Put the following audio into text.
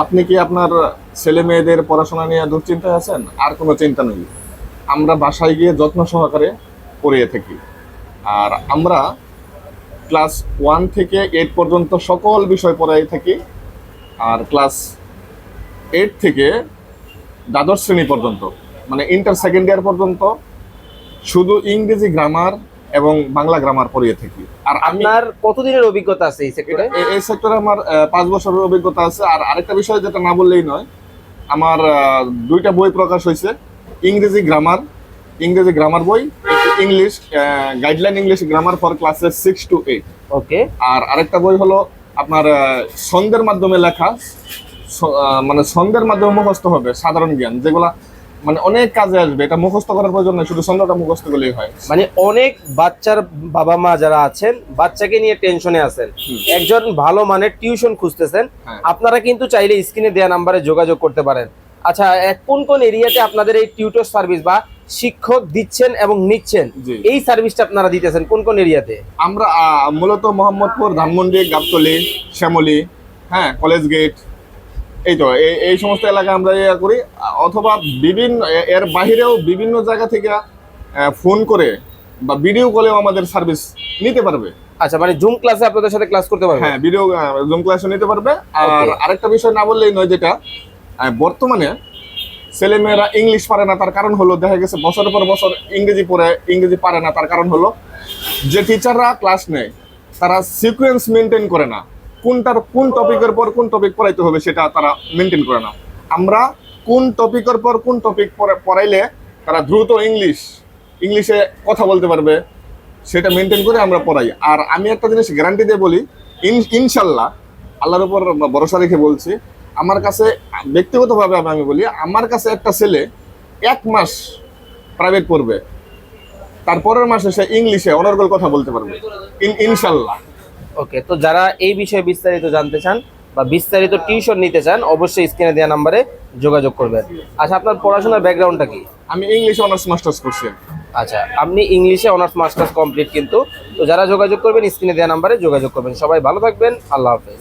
আপনি কি আপনার ছেলে মেয়েদের পড়াশোনা নিয়ে দুশ্চিন্তায় আছেন? আর কোনো চিন্তা নেই। আমরা বাসায় গিয়ে যত্ন সহকারে পড়িয়ে থাকি। আর আমরা ক্লাস ওয়ান থেকে এইট পর্যন্ত সকল বিষয় পড়াই থাকি। আর ক্লাস এইট থেকে দ্বাদশ শ্রেণি পর্যন্ত মানে ইন্টার সেকেন্ড ইয়ার পর্যন্ত শুধু ইংরেজি, গ্রামার এবং বাংলা গ্রামার পড়িয়ে থাকি। আর আপনার কতদিনের অভিজ্ঞতা আছে এই সেক্টরে এই সেক্টরে আমার পাঁচ বছরের অভিজ্ঞতা আছে। আর আরেকটা বিষয় যেটা না বললেই নয় আমার দুইটা বই প্রকাশ হয়েছে। ইংরেজি গ্রামার ইংরেজি গ্রামার বই English guideline English grammar for classes six to eight okay আর আরেকটা বই হলো আপনার ছন্দের মাধ্যমে লেখা মানে ছন্দের মাধ্যমে মুখস্থ হবে সাধারণ জ্ঞান যেগুলা মানে অনেক কাজে আসবে এটা মুখস্থ করার প্রয়োজন নেই শুধু ছন্দটা মুখস্থ করলেই হয়। মানে অনেক বাচ্চার বাবা মা যারা আছেন বাচ্চাকে নিয়ে টেনশনে আছেন। একজন ভালো মানের টিউশন খুঁজতেছেন হ্যাঁ। আপনারা কিন্তু চাইলে স্ক্রিনে দেওয়া নাম্বারে যোগাযোগ করতে পারেন। আচ্ছা কোন কোন এরিয়াতে আপনাদের এই টিউটর সার্ভিস বা শিক্ষক দিচ্ছেন এবং নিচ্ছেন? এই সার্ভিসটা আপনারা দিতেছেন কোন কোন এরিয়াতে? আমরা মূলত মোহাম্মদপুর ধানমন্ডি গাবতলি শ্যামলী হ্যাঁ কলেজ গেট এই তো এই সমস্ত এলাকায় আমরা ইয়ে করি অথবা বিভিন্ন এর বাহিরেও বিভিন্ন জায়গা থেকে ফোন করে বা ভিডিও কলেও আমাদের সার্ভিস নিতে পারবে। আচ্ছা মানে জুম ক্লাসে আপনাদের সাথে ক্লাস করতে পারবে? হ্যাঁ ভিডিও জুম ক্লাসও নিতে পারবে। আর. আরেকটা বিষয় না বললেই নয় যেটা বর্তমানে ছেলেমেয়েরা ইংলিশ পারে না তার কারণ হলো দেখা গেছে বছরের পর বছর ইংরেজি পড়ে ইংরেজি পারে না তার কারণ হলো যে টিচাররা ক্লাস নেয় তারা সিকোয়েন্স মেনটেন করে না। কোনটার, কোন টপিকের পর কোন টপিক পড়াইতে হবে সেটা তারা মেনটেন করে না আমরা কোন টপিকের পর কোন টপিক পড়াইলে তারা দ্রুত ইংলিশ ইংলিশে কথা বলতে পারবে, সেটা মেনটেন করে আমরা পড়াই। আর আমি একটা জিনিস গ্যারান্টি দিয়ে বলি, ইন- ইনশাল্লাহ, আল্লাহর উপর ভরসা রেখে বলছি, আমার কাছে, ব্যক্তিগতভাবে আমি বলি, আমার কাছে একটা ছেলে এক মাস প্রাইভেট পড়বে, তারপরের মাসে সে ইংলিশে অনর্গল কথা বলতে পারবে, ইন- ইনশাল্লাহ। ওকে তো যারা এই বিষয়ে বিস্তারিত জানতে চান বা বিস্তারিত টিউশন নিতে চান অবশ্যই স্ক্রিনে দেওয়া নাম্বারে যোগাযোগ করবেন। আচ্ছা আপনার পড়াশোনার ব্যাকগ্রাউন্ডটা কি? আমি ইংলিশে অনার্স মাস্টার্স করছি। আচ্ছা আপনি ইংলিশে অনার্স মাস্টার্স কমপ্লিট কিন্তু তো যারা যোগাযোগ করবেন স্ক্রিনে দেওয়া নাম্বারে যোগাযোগ করবেন। সবাই ভালো থাকবেন আল্লাহ হাফেজ।